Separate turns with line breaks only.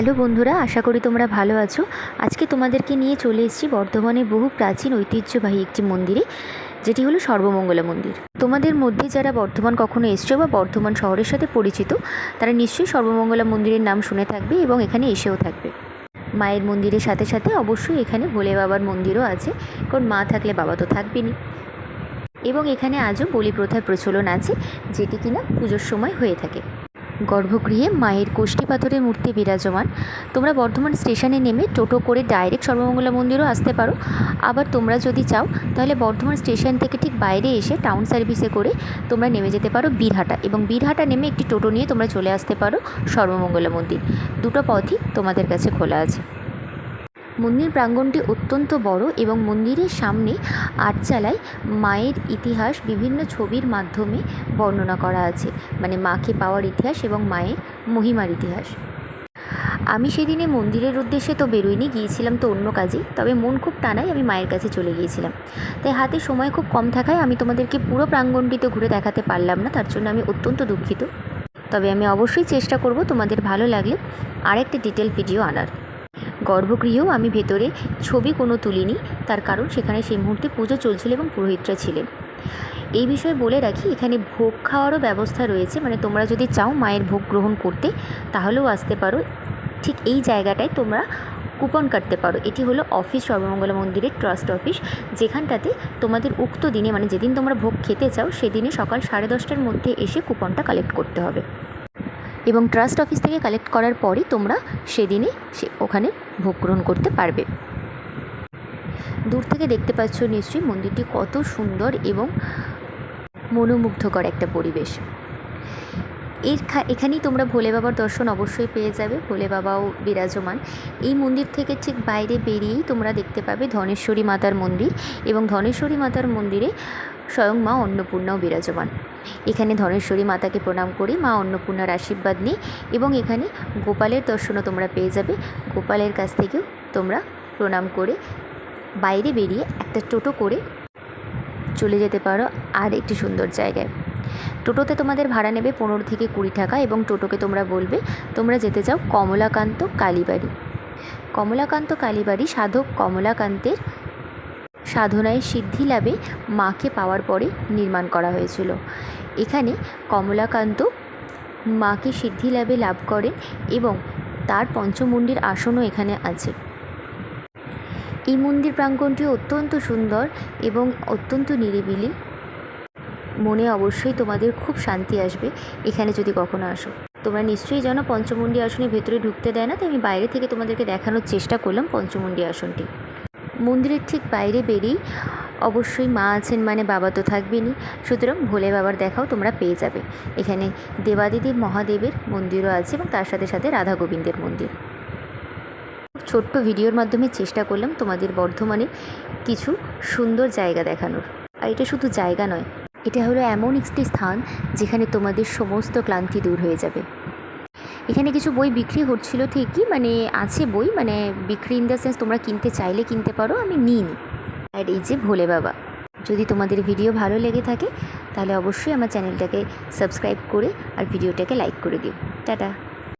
Hello বন্ধুরা, আশা করি তোমরা ভালো আছো। আজকে তোমাদেরকে নিয়ে চলে এসেছি বর্ধমানের বহু প্রাচীন ঐতিহ্যবাহী একটি মন্দিরে, যেটি হলো সর্বমঙ্গলা মন্দির। তোমাদের মধ্যে যারা বর্ধমান কখনো এসছো বা বর্ধমান শহরের সাথে পরিচিত, তারা নিশ্চয়ই সর্বমঙ্গলা মন্দিরের নাম শুনে থাকবে এবং এখানে এসেও থাকবে। মায়ের মন্দিরের সাথে সাথে অবশ্যই এখানে ভোলে বাবার মন্দিরও আছে, কারণ মা থাকলে বাবা তো থাকবেনই। এবং এখানে আজও বলি প্রথার প্রচলন আছে, যেটি কিনা পুজোর সময় হয়ে থাকে। গর্ভগৃহে মায়ের কোষ্ঠী পাথরের মূর্তি বিরাজমান। তোমরা বর্ধমান স্টেশনে নেমে টোটো করে ডাইরেক্ট সর্বমঙ্গলা মন্দিরও আসতে পারো। আবার তোমরা যদি চাও, তাহলে বর্ধমান স্টেশন থেকে ঠিক বাইরে এসে টাউন সার্ভিসে করে তোমরা নেমে যেতে পারো বীরহাটা। এবং বীরহাটা নেমে একটি টোটো নিয়ে তোমরা চলে আসতে পারো সর্বমঙ্গলা মন্দির। দুটো পথই তোমাদের কাছে খোলা আছে। মন্দির প্রাঙ্গণটি অত্যন্ত বড় এবং মন্দিরের সামনে আটচালায় মায়ের ইতিহাস বিভিন্ন ছবির মাধ্যমে বর্ণনা করা আছে। মানে মাকে পাওয়ার ইতিহাস এবং মায়ের মহিমার ইতিহাস। আমি সেদিনে মন্দিরের উদ্দেশ্যে তো বেরোইনি, গিয়েছিলাম তো অন্য কাজে। তবে মন খুব টানায় আমি মায়ের কাছে চলে গিয়েছিলাম। তাই হাতে সময় খুব কম থাকায় আমি তোমাদেরকে পুরো প্রাঙ্গণটিতে ঘুরে দেখাতে পারলাম না, তার জন্য আমি অত্যন্ত দুঃখিত। তবে আমি অবশ্যই চেষ্টা করব তোমাদের ভালো লাগলে আরেকটি ডিটেল ভিডিও আনার। গর্ভগৃহেও আমি ভেতরে ছবি কোনো তুলিনি। তার কারণ সেখানে সেই মুহূর্তে পুজো চলছিল এবং পুরোহিতরা ছিলেন। এই বিষয়ে বলে রাখি, এখানে ভোগ খাওয়ারও ব্যবস্থা রয়েছে। মানে তোমরা যদি চাও মায়ের ভোগ গ্রহণ করতে, তাহলেও আসতে পারো। ঠিক এই জায়গাটায় তোমরা কুপন কাটতে পারো। এটি হলো অফিস সর্বমঙ্গলা মন্দিরের ট্রাস্ট অফিস। যেখানটাতে তোমাদের উক্ত দিনে মানে যেদিন তোমরা ভোগ খেতে চাও, সেদিনে সকাল সাড়ে দশটার মধ্যে এসে কুপনটা কালেক্ট করতে হবে। এবং ট্রাস্ট অফিস থেকে কালেক্ট করার পরই তোমরা সেদিনে সে ওখানে ভোগ গ্রহণ করতে পারবে। দূর থেকে দেখতে পাচ্ছ নিশ্চয়ই মন্দিরটি কত সুন্দর এবং মনোমুগ্ধকর একটা পরিবেশ। এর এখানেই তোমরা ভোলে বাবার দর্শন অবশ্যই পেয়ে যাবে, ভোলে বাবাও বিরাজমান। এই মন্দির থেকে ঠিক বাইরে বেরিয়েই তোমরা দেখতে পাবে ধনেশ্বরী মাতার মন্দির এবং ধনেশ্বরী মাতার মন্দিরে স্বয়ং মা অন্নপূর্ণাও বিরাজমান। এখানে ধনেশ্বরী মাতাকে প্রণাম করি, মা অন্নপূর্ণার আশীর্বাদ নিই এবং এখানে গোপালের দর্শনও তোমরা পেয়ে যাবে। গোপালের কাছ থেকেও তোমরা প্রণাম করে বাইরে বেরিয়ে একটা টোটো করে চলে যেতে পারো আর একটি সুন্দর জায়গায়। টোটোতে তোমাদের ভাড়া নেবে পনেরো থেকে কুড়ি টাকা এবং টোটোকে তোমরা বলবে, তোমরা যেতে চাও কমলাকান্ত কালীবাড়ি। কমলাকান্ত কালীবাড়ি সাধক কমলাকান্তের সাধনায় সিদ্ধি লাভে মাকে পাওয়ার পরে নির্মাণ করা হয়েছিল। এখানে কমলাকান্ত মাকে সিদ্ধি লাভে লাভ করেন এবং তার পঞ্চমুণ্ডির আসনও এখানে আছে। এই মন্দির প্রাঙ্গণটি অত্যন্ত সুন্দর এবং অত্যন্ত নিরিবিলি। মনে অবশ্যই তোমাদের খুব শান্তি আসবে। এখানে যদি কখনো আসো। তোমরা নিশ্চয়ই জানো পঞ্চমুণ্ডী আসনে ভেতরে ঢুকতে দেয় না, তাই আমি বাইরে থেকে তোমাদেরকে দেখানোর চেষ্টা করলাম পঞ্চমুণ্ডী আসনটি। মন্দিরের ঠিক বাইরে বেরিয়েই অবশ্যই মা আছেন মানে বাবা তো থাকবেনই। সুতরাং ভোলে বাবার দেখাও তোমরা পেয়ে যাবে। এখানে দেবাদিদেব মহাদেবের মন্দিরও আছে এবং তার সাথে সাথে রাধা গোবিন্দের মন্দির। ছোট্ট ভিডিওর মাধ্যমে চেষ্টা করলাম তোমাদের বর্ধমানে কিছু সুন্দর জায়গা দেখানোর। আর এটা শুধু জায়গা নয়, এটা হলো এমন একটি স্থান যেখানে তোমাদের সমস্ত ক্লান্তি দূর হয়ে যাবে। এখানে কিছু বই বিক্রি হচ্ছিল ঠিকই মানে আছে বই মানে বিক্রি ইন দ্য সেন্স তোমরা কিনতে চাইলে কিনতে পারো, আমি নিই আর এই যে ভোলে বাবা, যদি তোমাদের ভিডিও ভালো লেগে থাকে, তাহলে অবশ্যই আমার চ্যানেলটাকে সাবস্ক্রাইব করে আর ভিডিওটাকে লাইক করে দিও। টাটা।